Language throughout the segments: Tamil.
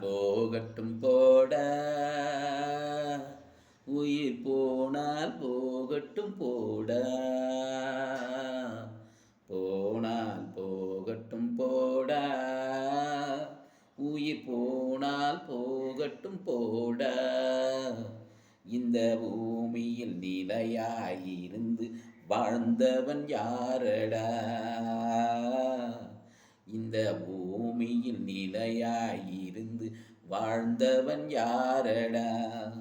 போகட்டும் போட உயிர் போனால் போகட்டும் போட. போனால் போகட்டும் போட. உயிர் போனால் போகட்டும் போட. இந்த பூமியில் நிலையாயிருந்து வாழ்ந்தவன் யாரடா? இந்த பூமியில் நிலையாயிருந்து வாழ்ந்தவன் யாரடா?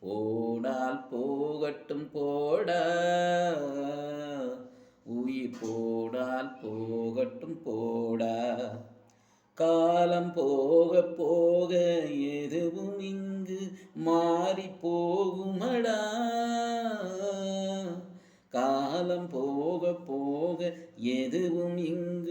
போனால் போகட்டும் போடா. உயிர் போனால் போகட்டும் போடா. காலம் போக போக எதுவும் இங்கு மாறி போகுமடா. காலம் போக போக எதுவும் இங்கு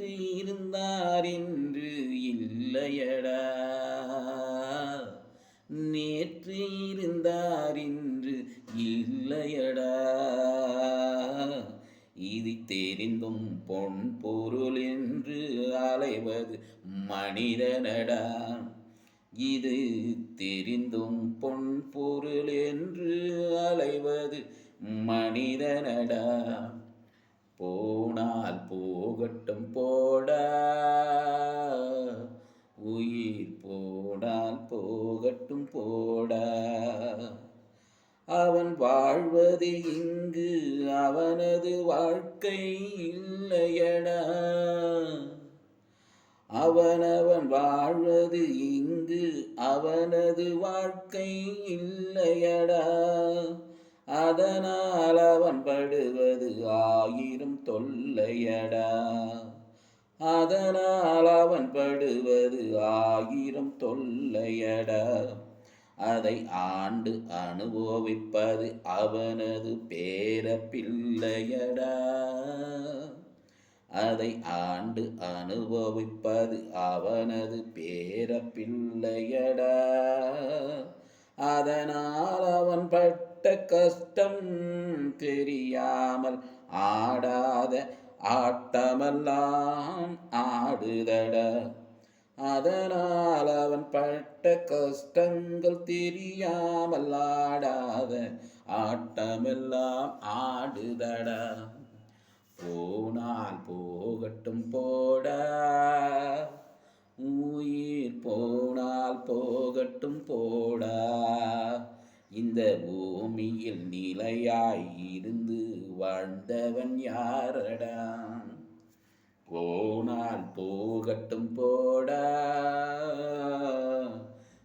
நேற்று இருந்தார் என்று இல்லையடா. நேற்று இருந்தார் என்று இல்லையடா. இது தெரிந்தும் பொன் பொருள் என்று அலைவது மனிதனடா. இது தெரி போனால் போகட்டும் போடா. உயிர் போனால் போகட்டும் போடா. அவன் வாழ்வது இங்கு அவனது வாழ்க்கை இல்லையடா அவனவன் வாழ்வது இங்கு அவனது வாழ்க்கை இல்லையடா அதனால் அவன் படுவது ஆயிரம் தொல்லையடா. அதனால் அவன் படுவது ஆயிரம் தொல்லையடா. அதை ஆண்டு அனுபவிப்பது அவனது பேர பிள்ளையடா. அதை ஆண்டு அனுபவிப்பது அவனது பேர பிள்ளையடா. அதனால் அவன் பட்ட கஷ்டம் தெரியாமல் ஆடாத ஆட்டமெல்லாம் ஆடுதட. அதனால் அவன் பட்ட கஷ்டங்கள் தெரியாமல் ஆடாத ஆட்டமெல்லாம் ஆடுதடா. போனால் போகட்டும் போ பூமியில் நிலையாய் இருந்து வாழ்ந்தவன் யாரடா? போனால் போகட்டும் போடா.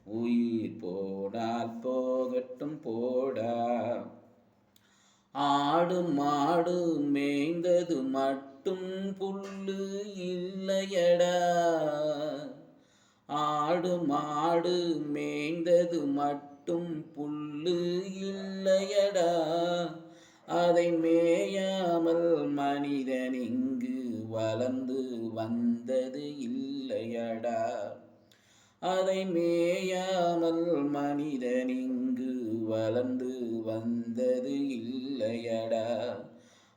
உயிர் போனால் போகட்டும் போடா. ஆடு மாடு மேய்ந்தது மட்டும் புல்லு இல்லையடா. ஆடு மாடு மேய்ந்தது மட்டும் புல்லு இல்லையடா. அதை மேயாமல் மனிதன் இங்கு வளர்ந்து வந்தது இல்லையடா. அதை மேயாமல் மனிதன் இங்கு வளர்ந்து வந்தது இல்லையடா.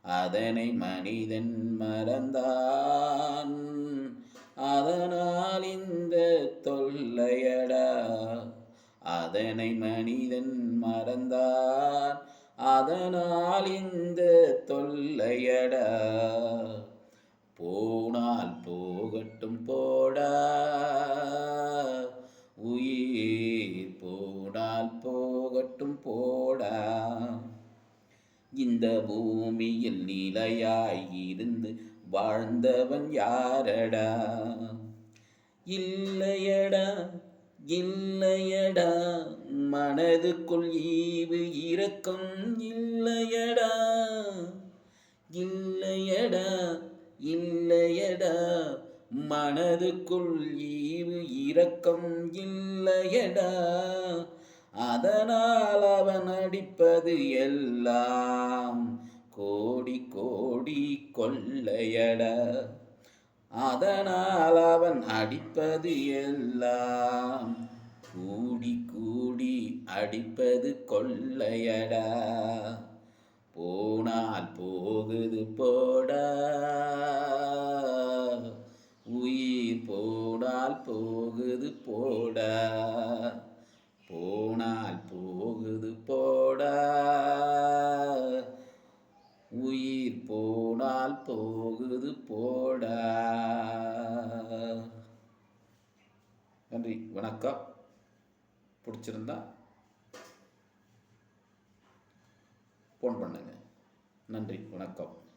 அதனை மனிதன் மறந்தான். அதனை மனிதன் மறந்தார். அதனால் இந்த தொல்லையடா. போனால் போகட்டும் போடா. உயிர் போனால் போகட்டும் போடா. இந்த பூமியில் நிலையாயிருந்து வாழ்ந்தவன் யாரடா? இல்லையடா இல்லையடா மனதுக்குள் ஈவு இரக்கம் இல்லையடா. இல்லையடா இல்லையடா மனதுக்குள் ஈவு இரக்கம் இல்லையடா. அதனால் அவன் அடிப்பது எல்லாம் கோடி கோடி கொள்ளையடா. அதனால் அவன் அடிப்பது எல்லாம். கூடி கூடி அடிப்பது கொள்ளையடா. போனால் போகுது போடா. உயிர் போனால் போகுது போடா. போனால் போகுது போடா. வணக்கம். பிடிச்சிருந்தா ஃபோன் பண்ணுங்க. நன்றி வணக்கம்.